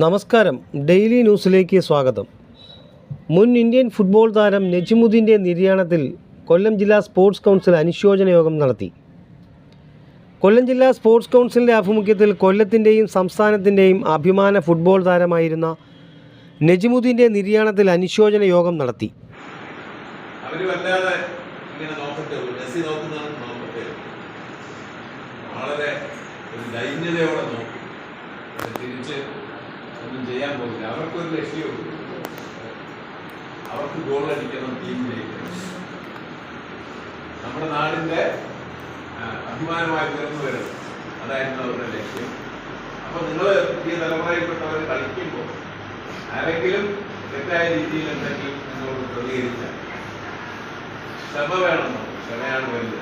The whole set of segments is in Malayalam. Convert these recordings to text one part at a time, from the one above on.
നമസ്കാരം. ഡെയിലി ന്യൂസിലേക്ക് സ്വാഗതം. മുൻ ഇന്ത്യൻ ഫുട്ബോൾ താരം നജിമുദ്ദീന്റെ നിര്യാണത്തിൽ കൊല്ലം ജില്ലാ സ്പോർട്സ് കൗൺസിൽ അനുശോചന യോഗം നടത്തി. കൊല്ലം ജില്ലാ സ്പോർട്സ് കൗൺസിലിന്റെ ആഭിമുഖ്യത്തിൽ കൊല്ലത്തിന്റെയും സംസ്ഥാനത്തിന്റെയും അഭിമാന ഫുട്ബോൾ താരമായിരുന്ന നജിമുദ്ദീന്റെ നിര്യാണത്തിൽ അനുശോചന യോഗം നടത്തി. ഇങ്ങനെ ഒരു ദൈന്യതയോടെ നോക്കി. തിരിച്ച് ചെയ്യാൻ പോകില്ല അവർക്കൊരു ലക്ഷ്യവും അവർക്ക് ഗോൾ അടിക്കണം ടീം ജയിക്കണം നമ്മുടെ നാടിന്റെ അഭിമാനമായി ഉയർന്നു വരണം അതായിരുന്നു അവരുടെ ലക്ഷ്യം. അപ്പൊ നിങ്ങൾ പുതിയ തലമുറയിൽപ്പെട്ടവർ കളിക്കുമ്പോൾ ആരെങ്കിലും തെറ്റായ രീതിയിൽ എന്തെങ്കിലും നിങ്ങളോട് പ്രതികരിച്ചാൽ ക്ഷമ വേണം നമുക്ക്. ക്ഷമയാണ് വലുത്.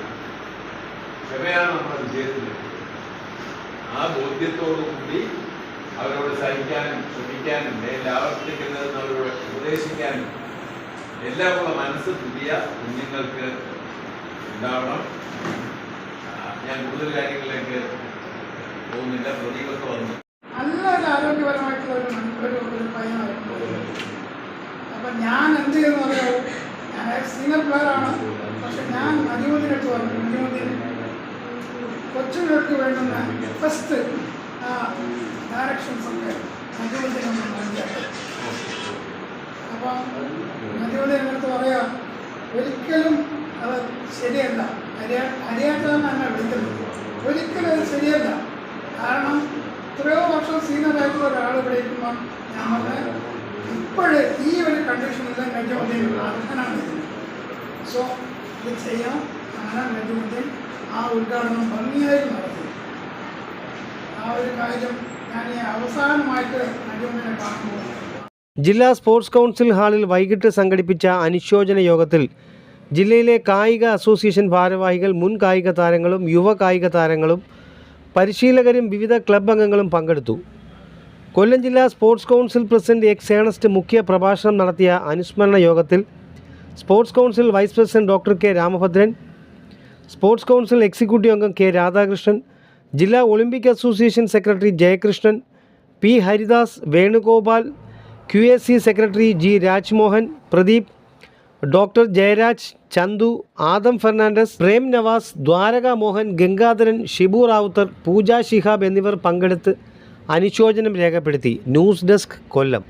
ക്ഷമയാണ് നമ്മുടെ വിജയത്തിൽ ആ ബോധ്യത്തോടു കൂടി അവരോട് സഹിക്കാനും ക്ഷമിക്കാനും മേലിൽ ആവർത്തിക്കുന്നതെന്ന് അവരോട് ഉപദേശിക്കാനും എല്ലാമുള്ള മനസ്സ് പുതിയ കുഞ്ഞുങ്ങൾക്ക് ഉണ്ടാവണം. ഞാൻ കൂടുതൽ കാര്യങ്ങളിലേക്ക് പോകുന്നില്ല. പ്രതീകൊക്കെ വന്നു. നല്ലൊരു ആരോഗ്യപരമായിട്ടുള്ള ഒരു അപ്പം ഞാൻ എന്ത് ചെയ്യുന്നു അറിയാമോ ഞാൻ സീനിയർ പ്ലെയറാണ് പക്ഷെ ഞാൻ മനുമതിനടുത്ത് പറഞ്ഞു അനുമതി കൊച്ചുങ്ങൾക്ക് വേണ്ടുന്ന ഫസ്റ്റ് ഡയറക്ഷൻസ് ഒക്കെ നമ്മൾ നൽകിയാൽ അപ്പം മനുമതി എന്നിടത്ത് പറയാം ഒരിക്കലും അത് ശരിയല്ല. അറിയാ അറിയാത്തതെന്നാണ് തന്നെ വിളിക്കുന്നത്. ഒരിക്കലും അത് ശരിയല്ല. കാരണം എത്രയോ വർഷം സീനിയർ ആയിട്ടുള്ള ഒരാൾ ഇവിടെ ഇരിക്കുമ്പോൾ ഞാൻ പറഞ്ഞത് ഇപ്പോഴേ ഈ ഒരു കണ്ടീഷനിൽ നജമുദ്ദീൻ അർഹനാണ്. സോ ഇത് ചെയ്യാം. അങ്ങനെ നജമുദ്ദീൻ ആ ഉദ്ഘാടനം ഭംഗിയായി നടത്തി. ആ ഒരു കാര്യം ജില്ലാ സ്പോർട്സ് കൗൺസിൽ ഹാളിൽ വൈകിട്ട് സംഘടിപ്പിച്ച അനുശോചന യോഗത്തിൽ ജില്ലയിലെ കായിക അസോസിയേഷൻ ഭാരവാഹികൾ മുൻ കായിക താരങ്ങളും യുവ കായിക താരങ്ങളും പരിശീലകരും വിവിധ ക്ലബ് അംഗങ്ങളും പങ്കെടുത്തു. കൊല്ലം ജില്ലാ sports council president X Ernest മുഖ്യ പ്രഭാഷണം നടത്തിയ അനുസ്മരണ യോഗത്തിൽ sports council vice president doctor K Ramabhadran sports council executive അംഗം കെ രാധാകൃഷ്ണൻ ജില്ലാ Olympic association secretary Jayakrishnan P Haridas Venugopal Q S C secretary G Rajmohan Pradeep doctor Jayaraj Chandu Adam Fernandez Prem Navas Dwaraka Mohan Gangadharan Shibu Rawther Pooja Shihab എന്നിവർ പങ്കെടുത്ത് അനുശോചനം രേഖപ്പെടുത്തി. News desk Kollam.